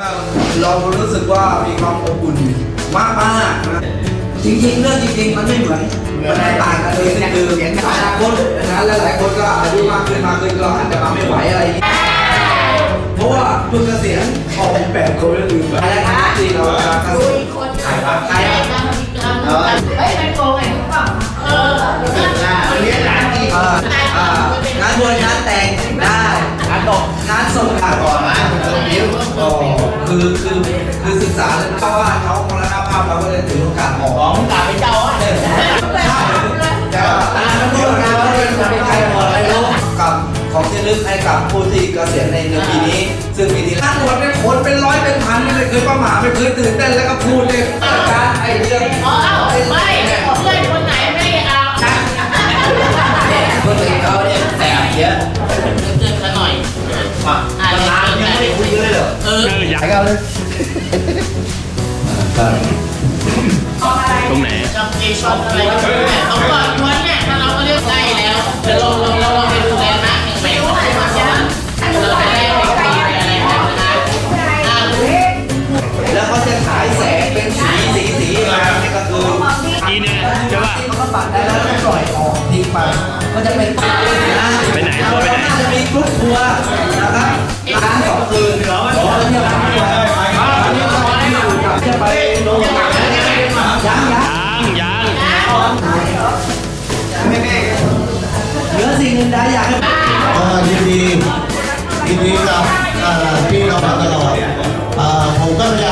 มากเรารู้สึกว่ามีความอบอุ่นมากมากนะจริงๆเรื่องจริงๆมันไม่เหมือนมันไม่ต่างกันเลยคือหลายคนนะและหลายคนก็อายุมากขึ้นมากขึ้นก็อาจจะมาไม่ไหวอะไรเพราะว่าเพิ่งเกษียณออกเป็นแปดคนแล้วลืมไปแล้วนะที่เราจะเกษียณคนขายปลาขายเฮ้เป็นโกงไงรู้เปล่าเออเรียนร้านที่อ่าอ่างานบวชงานแต่งได้งานตกงานส่งก่อนนะ ลึกให้กับผู้ที่เกษียณในในปีนี้ ซึ่งปีที่แล้วตรวจเป็นคนเป็นร้อยเป็นพันไม่เคยประหม่าไม่เคยตื่นเต้นแล้วก็พูดเลยการไอ้เรื่องอ๋อไม่เพื่อนคนไหนไม่เอาเพื่อนเขาเนี่ยแสบเยอะเกินซะหน่อยอะนานยังไม่ได้คุยเลยเหรอเออไปกันเลยตรงไหนจำเอชอนอะไรก็ได้เขาบอกวันเนี่ยถ้าเราก็เลือกได้แล้วเดี๋ยวเรา ใช่ป่ะมันก็ปัดได้แล้วก็ปล่อยออกทิ้งไปก็จะเป็นปากนะไปไหนตัวไปไหนน่าจะมีกรุ๊ปทัวร์นะครับร้านสองคืนขอเที่ยวร้านทัวร์อันนี้เราที่อยู่กับจะไปโรงยังยังยังยังเหลือสิ่งหนึ่งใดอยากให้ก็ยินดียินดีกับเอ่อที่เรามาตลอดเอ่อผมก็พยายามจะมาร่วม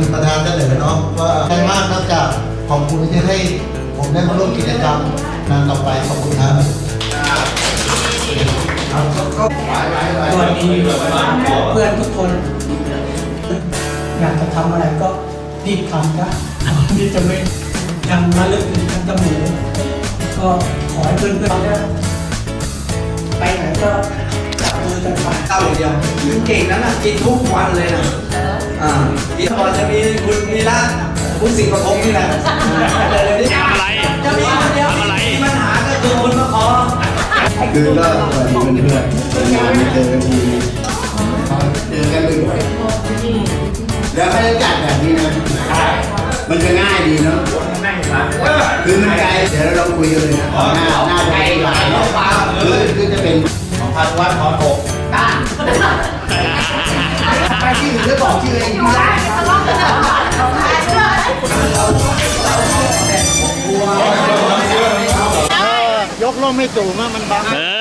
านประธานได้เลยเนาะว่าได้มากนอกจากขอบคุณที่ให้ผมได้มาร่วมกิจกรรมงานต่อไปขอบคุณครับวันนี้เพื่อนทุกคน อยากจะทำอะไรก็รีบทำนะที่จะไม่ยังมาลึกถึงกันเสมอก็ขอให้เพื่อนๆไปไหนก็ จับมือกันไปเต้าอย่างเดียวคือเก่งนั้นน่ะกินทุกวันเลยนะอ่าอีกก่อนจะมีคุณมีละคุณสิงห์ประคงนี่แหละเดี๋ยวนี้ทำอะไรจะมีคนเดียวทำอะไรมีปัญหาก็คือคุณมาขอคือก็สวัสดีเพื่อนๆงานไม่เจอกันทีเจอกันบ่อยๆแล้วเขาจะจัดแบบนี้นะมันจะง่ายดีเนาะคือมันไกลเดี๋ยวเราคุยกันเลยนะหน้าหน้าจะเป็นลายคือคือจะเป็นของพันวัดขอถกต้าน ไปที่อื่นจะบอกชื่อเองไม่ได้ยกล่มไม่สูงอะมันบัง เออ